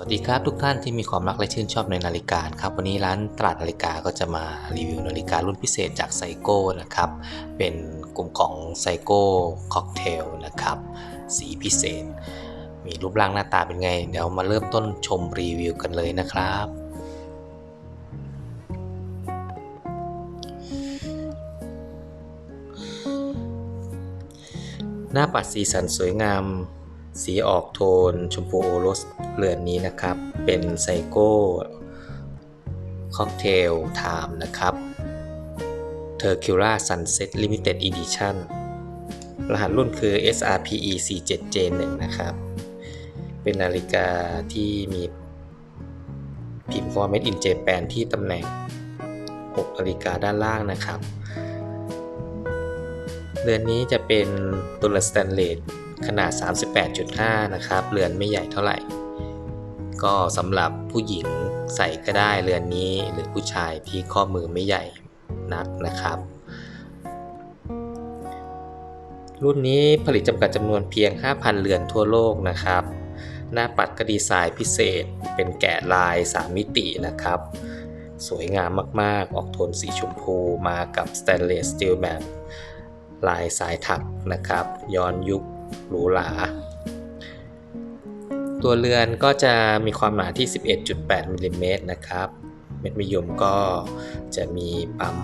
สวัสดีครับทุกท่านที่มีความรักและชื่นชอบในนาฬิกาครับวันนี้ร้านตลาดนาฬิกาก็จะมารีวิวนาฬิการุ่นพิเศษจากไซโก้นะครับเป็นกลุ่มของไซโก้ค็อกเทลนะครับสีพิเศษ มีรูปร่างหน้าตาเป็นไง เดี๋ยวมาเริ่มต้นชมรีวิวกันเลยนะครับ หน้าปัดสีสันสวยงาม สีออกโทนชมพูโอรสเรือนนี้นะครับ เป็นไซโก้ค็อกเทลไทม์นะครับ t e r c u l a Sunset Limited Edition รหัสรุ่นคือ SRPE 47J1 นะครับ เป็นนาฬิกาที่มีพิมพ์ Format in Japan ที่ตำแหน่ง 6 นาฬิกาด้านล่างนะครับ เรือนนี้จะเป็นตัวสแตนเลส ขนาด 38.5 นะครับ เรือนไม่ใหญ่เท่าไหร่ ก็สำหรับผู้หญิงใส่ก็ได้เรือนนี้หรือผู้ชายที่ข้อมือไม่ใหญ่นักนะครับ รุ่นนี้ผลิตจำกัดจำนวนเพียง 5,000 เรือนทั่วโลกนะครับ หน้าปัดก็ดีไซน์พิเศษ เป็นแกะลาย 3 มิตินะครับ สวยงามมาก ๆ ออกโทนสีชมพูมากับสแตนเลสสตีลแบบลายสายถักนะครับ ย้อนยุค หรูหราตัวเรือนก็จะมีความหนาที่ 11.8มิลลิเมตรนะครับ เม็ดมะยมก็จะมีปั๊ม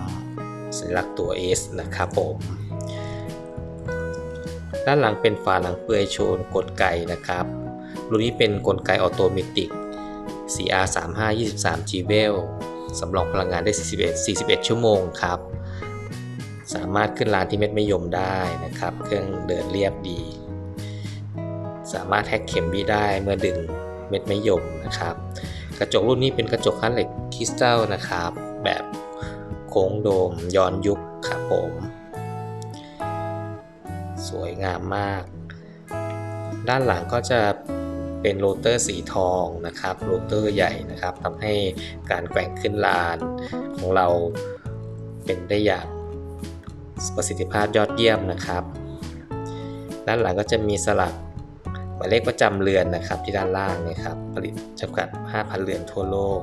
สัญลักษณ์ตัว S นะครับผม ด้านหลังเป็นฝาหลังเปลือยโชนกลไกนะครับ รุ่นนี้เป็นกลไกออโตเมติก CR 3 5 23 G w e l สำรองพลังงานได้ 41 41 ชั่วโมงครับ สามารถขึ้นลานที่เม็ดมะยมได้นะครับ เครื่องเดินเรียบดี สามารถแฮกเข็มบีได้เมื่อดึงเม็ดไมะยมนะครับ กระจกรุ่นนี้เป็นกระจกคั้นเหล็กคริสตัลนะครับ แบบโค้งโดมย้อนยุคครับผม สวยงามมาก ด้านหลังก็จะเป็นโรเตอร์สีทองนะครับโรเตอร์ใหญ่นะครับทำให้การแกว่งขึ้นลานของเราเป็นได้อย่างประสิทธิภาพยอดเยี่ยมนะครับ ด้านหลังก็จะมีสลัก หมายเลขประจำเรือนนะครับที่ด้านล่างนะครับผลิตจำกัด 5,000 เรือนทั่วโลก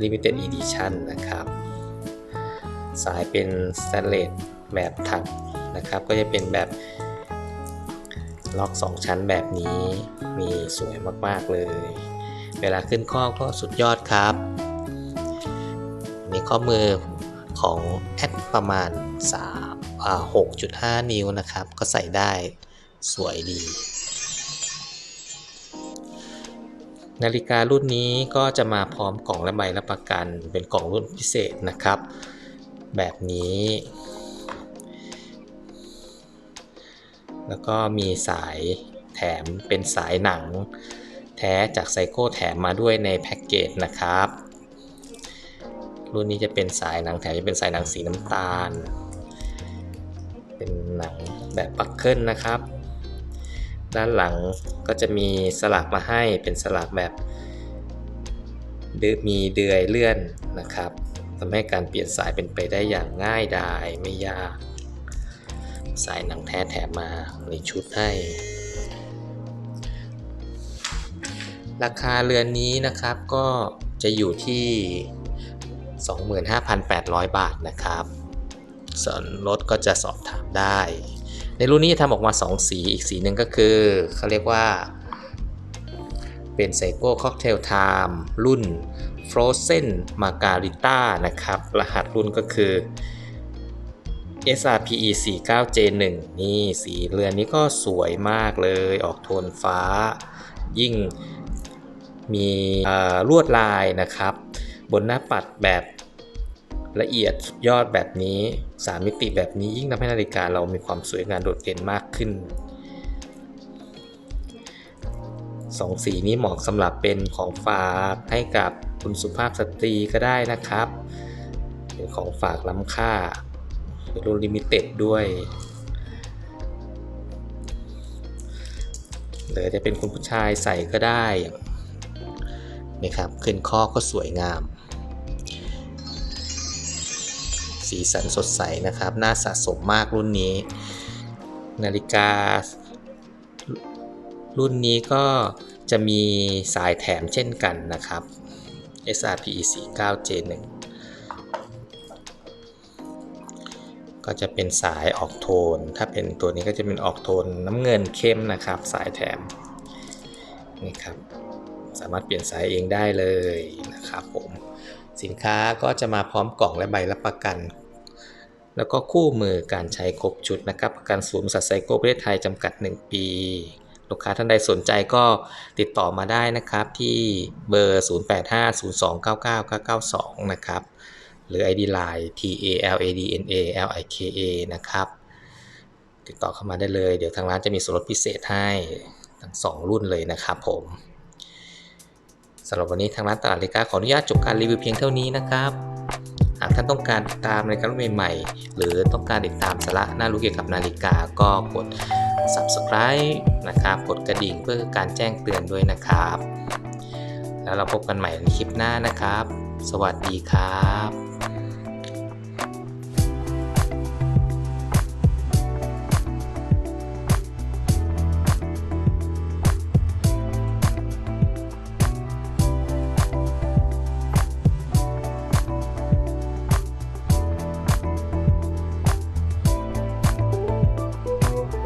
Limited Edition นะครับ สายเป็นสแตนเลสแบบถักนะครับก็จะเป็นแบบล็อก 2 ชั้นแบบนี้มีสวยมากๆเลย เวลาขึ้นข้อก็สุดยอดครับ มีข้อมือของแอดประมาณ3อ่า6.5 นิ้วนะครับ ก็ใส่ได้สวยดี นาฬิการุ่นนี้ก็จะมาพร้อมกล่องและใบรับประกัน เป็นกล่องรุ่นพิเศษนะครับ แบบนี้ แล้วก็มีสายแถมเป็นสายหนัง แท้จากไซโก้แถมมาด้วยในแพ็กเกจนะครับ รุ่นนี้จะเป็นสายหนังแถมจะเป็นสายหนังสีน้ำตาล เป็นหนังแบบปักเคิลนะครับ ด้านหลังก็จะมีสลักมาให้เป็นสลักแบบมีเดือยเลื่อนนะครับทำให้การเปลี่ยนสายเป็นไปได้อย่างง่ายดายไม่ยาก สายหนังแท้แถมมาในชุดให้ ราคาเรือนนี้นะครับก็จะอยู่ที่ 25,800 บาทนะครับส่วนรถก็จะสอบถามได้ ในรุ่นนี้จะทำออกมา 2 สีอีกสีหนึ่งก็คือเขาเรียกว่า เป็นไซโก้ค็อกเทลไทม์รุ่น Frozen Margarita นะครับ รหัสรุ่นก็คือ SRPE 49J1 นี่สีเรือนนี้ก็สวยมากเลยออกโทนฟ้า ยิ่งมีลวดลายนะครับ บนหน้าปัดแบบ ละเอียดสุดยอดแบบนี้ 3 มิติแบบนี้ยิ่งทำให้นาฬิกาเรามีความสวยงามโดดเด่นมากขึ้นสองสีนี้เหมาะสำหรับเป็นของฝากให้กับคุณสุภาพสตรีก็ได้นะครับเป็นของฝากล้ำค่าเป็นรุ่นลิมิเต็ดด้วยหรือจะเป็นคุณผู้ชายใส่ก็ได้นี่ครับขึ้นข้อก็สวยงาม สีสันสดใสนะครับ น่าสะสมมากรุ่นนี้ นาฬิกา รุ่นนี้ก็จะมีสายแถมเช่นกันนะครับ SRPE 49 J1 ก็จะเป็นสายออกโทน ถ้าเป็นตัวนี้ก็จะเป็นออกโทนน้ำเงินเข้มนะครับ สายแถมนี่ครับ สามารถเปลี่ยนสายเองได้เลยนะครับผม สินค้าก็จะมาพร้อมกล่องและใบรับประกัน แล้วก็คู่มือการใช้ครบชุดนะครับประกันศูนย์บริษัทไซโก้ประเทศไทยจำกัด 1 ปี ลูกค้าท่านใดสนใจก็ติดต่อมาได้นะครับที่เบอร์ 0850299992 นะครับ หรือ ID Line T A L A D N A L I K A นะครับติดต่อเข้ามาได้เลย เดี๋ยวทางร้านจะมีส่วนลดพิเศษให้ทั้ง 2 รุ่นเลยนะครับผม สำหรับวันนี้ทางร้านตลาดเลกาขออนุญาตจบการรีวิวเพียงเท่านี้นะครับหากท่านต้องการติดตามรายการรุ่นใหม่ๆ หรือต้องการติดตามสาระน่ารู้เกี่ยวกับนาฬิกาก็กด subscribe นะครับ กดกระดิ่งเพื่อการแจ้งเตือนด้วยนะครับ แล้วเราพบกันใหม่ในคลิปหน้านะครับ สวัสดีครับ